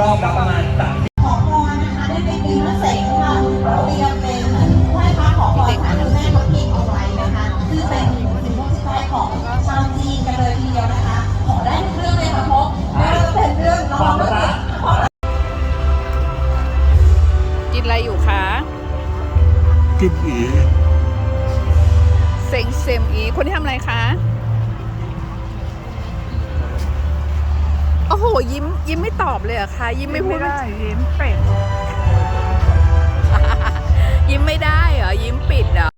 รอบละประมาณสามขอพรนะคะได้ไปปีมะเสงค่ะเราเตรียมเป็นไหว้พระขอพรสารเจ้าแม่ทับทิมเอาไว้นะคะซึ่งเป็นสิ่งที่สุดท้ของชาวจีนกันเลยทีเดียวนะคะ ขอได้ทุกเรื่องเลยค่ะพบไม่ว่าจะเป็นเรื่องละความรักกินอะไรอยู่คะกินอีเซ็งเซมอีคนที่ทำอะไรคะ โอ้โหยิ้มยิ้มไม่ตอบเลยเหรอะคะยิ้มไม่พูดยิ้มเป็ด ยิ้มไม่ได้เหรอยิ้มปิดเหรอจอ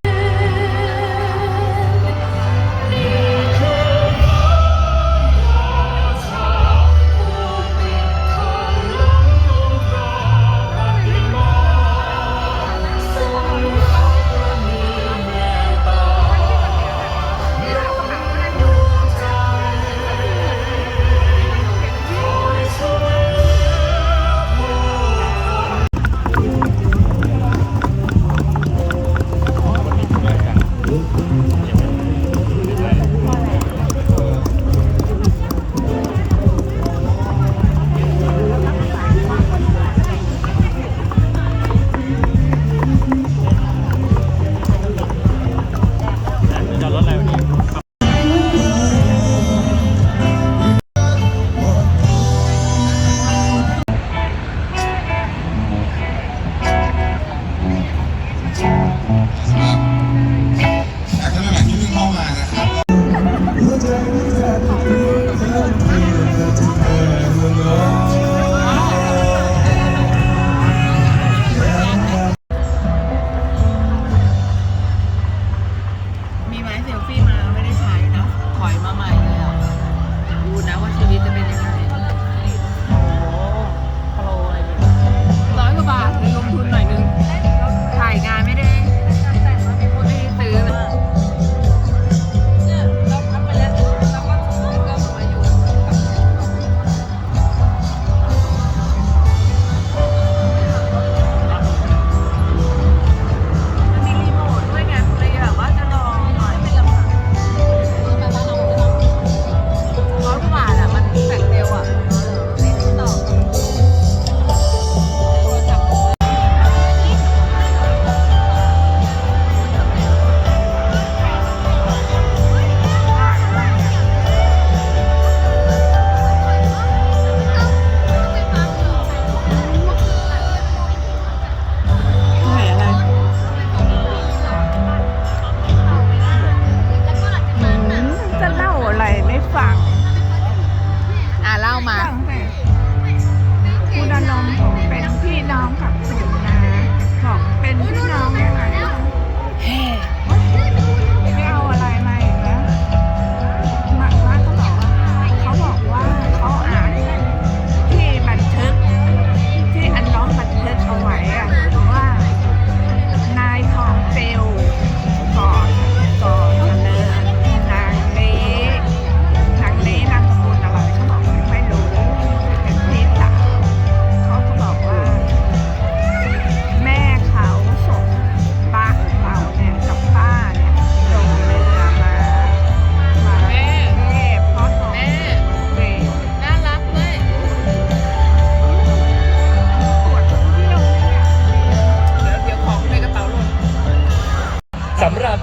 Yeah.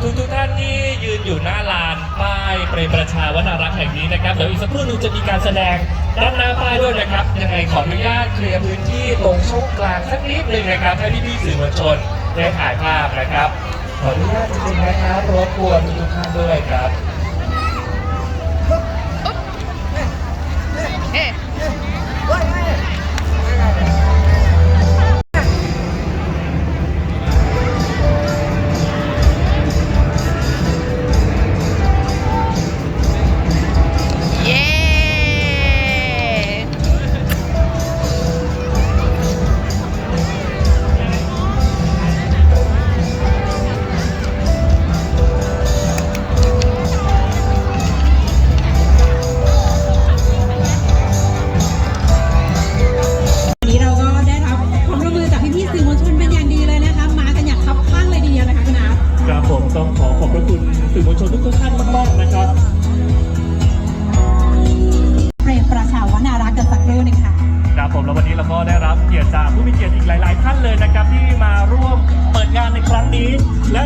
ทุกทุกท่านที่ยืนอยู่หน้าลานป้ายเปรมประชาวนรักษ์แห่งนี้นะครับเดี๋ยวอีกสักครู่หนึงจะมีการแสดงด้านหน้าป้ายด้วยนะครับยังไงขออนุญาตเคลียร์พื้นที่ตรงช่องกลางสักนิดหนึ่งนะครับให้พี่ๆสื่อมวลชนได้ถ่ายภาพนะครับ ขออนุญาตจริงๆนะครับรบกวนทุกท่านด้วยครับ จากผู้มีเกียรติอีกหลาย ๆ ท่านเลยนะครับที่มาร่วมเปิดงานในครั้งนี้และ